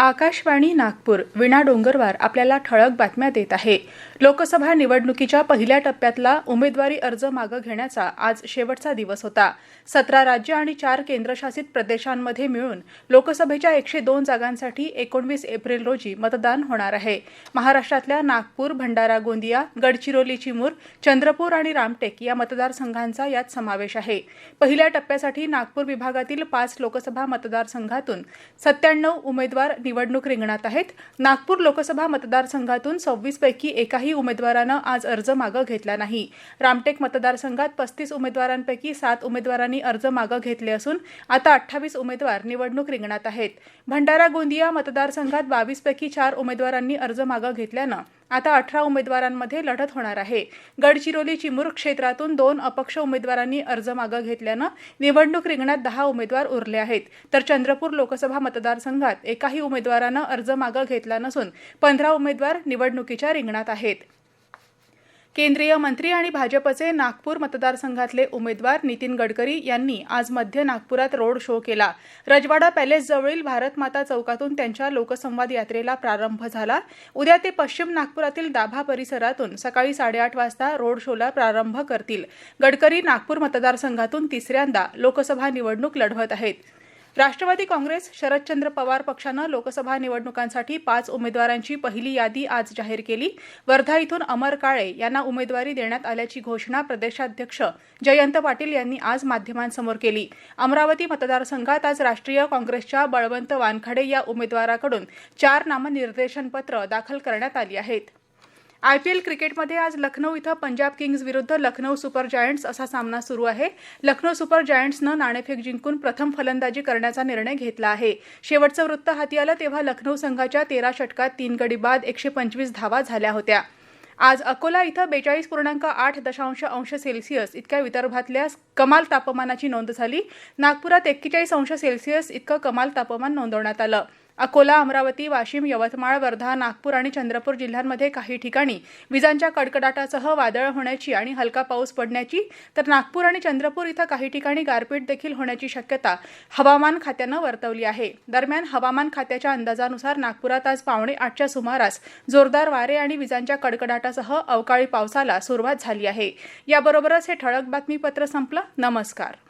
आकाशवाणी नागपूर विणा डोंगरवार आपल्याला ठळक बातम्या देत आहे. लोकसभा निवडणुकीच्या पहिल्या टप्प्यातला उमेदवारी अर्ज मागं घेण्याचा आज शेवटचा दिवस होता. सतरा राज्य आणि चार केंद्रशासित प्रदेशांमध्ये मिळून लोकसभेच्या एकशे दोन जागांसाठी एकोणवीस एप्रिल रोजी मतदान होणार आहे. महाराष्ट्रातल्या नागपूर भंडारा गोंदिया गडचिरोली चिमूर चंद्रपूर आणि रामटेक या मतदारसंघांचा यात समावेश आहे. पहिल्या टप्प्यासाठी नागपूर विभागातील पाच लोकसभा मतदारसंघातून सत्त्याण्णव उमेदवार निवडणूक रिंगणात आहेत. नागपूर लोकसभा मतदारसंघातून सव्वीस पैकी एकाही उमेदवारानं आज अर्ज मागं घेतला नाही. रामटेक मतदारसंघात पस्तीस उमेदवारांपैकी सात उमेदवारांनी अर्ज मागं घेतले असून आता अठ्ठावीस उमेदवार निवडणूक रिंगणात आहेत. भंडारा गोंदिया मतदारसंघात बावीसपैकी चार उमेदवारांनी अर्ज मागं घेतल्यानं आता अठरा उमेदवारांमध्ये लढत होणार आहे. गडचिरोली चिमूर क्षेत्रातून दोन अपक्ष उमेदवारांनी अर्ज मागं घेतल्यानं निवडणूक रिंगणात दहा उमेदवार उरले आहेत. तर चंद्रपूर लोकसभा मतदारसंघात एकाही उमेदवारानं अर्ज मागं घेतला नसून पंधरा उमेदवार निवडणुकीच्या रिंगणात आहेत. केंद्रीय मंत्री आणि भाजपचे नागपूर मतदारसंघातले उमेदवार नितीन गडकरी यांनी आज मध्य नागपुरात रोड शो केला. रजवाडा पॅलेसजवळील भारतमाता चौकातून त्यांच्या लोकसंवाद यात्रेला प्रारंभ झाला. उद्या ते पश्चिम नागपुरातील दाभा परिसरातून सकाळी साडेआठ वाजता रोड शोला प्रारंभ करतील. गडकरी नागपूर मतदारसंघातून तिसऱ्यांदा लोकसभा निवडणूक लढवत आहेत. राष्ट्रवादी काँग्रेस शरदचंद्र पवार पक्षानं लोकसभा निवडणुकांसाठी पाच उमेदवारांची पहिली यादी आज जाहीर केली. वर्धा इथून अमर काळे यांना उमेदवारी देण्यात आल्याची घोषणा प्रदेशाध्यक्ष जयंत पाटील यांनी आज माध्यमांसमोर केली. अमरावती मतदारसंघात आज राष्ट्रीय काँग्रेसच्या बळवंत वानखडे या उमेदवाराकडून चार नामनिर्देशनपत्र दाखल करण्यात आली आहेत. आयपीएल क्रिकेटमध्ये आज लखनौ इथं पंजाब किंग्ज विरुद्ध लखनौ सुपर जायंट्स असा सामना सुरू आहे. लखनौ सुपर जायंट्सनं नाणेफेक जिंकून प्रथम फलंदाजी करण्याचा निर्णय घेतला आहे. शेवटचं वृत्त हाती आलं तेव्हा लखनौ संघाच्या तेरा षटकात तीन गडी बाद एकशे पंचवीस धावा झाल्या होत्या. आज अकोला इथं बेचाळीस पूर्णांक आठ दशांश अंश सेल्सिअस इतक्या विदर्भातल्या कमाल तापमानाची नोंद झाली. नागपुरात एक्केचाळीस अंश सेल्सिअस इतकं कमाल तापमान नोंदवण्यात आलं. अकोला अमरावती वाशिम यवतमाळ वर्धा नागपूर आणि चंद्रपूर जिल्ह्यांमध्ये काही ठिकाणी विजांच्या कडकडाटासह वादळ होण्याची आणि हलका पाऊस पडण्याची तर नागपूर आणि चंद्रपूर इथं काही ठिकाणी गारपीट देखील होण्याची शक्यता हवामान खात्यानं वर्तवली आहे. दरम्यान हवामान खात्याच्या अंदाजानुसार नागपुरात आज पावणे आठच्या सुमारास जोरदार वारे आणि विजांच्या कडकडाटासह अवकाळी पावसाला सुरुवात झाली आहे. याबरोबरच हे ठळक बातमीपत्र संपलं. नमस्कार.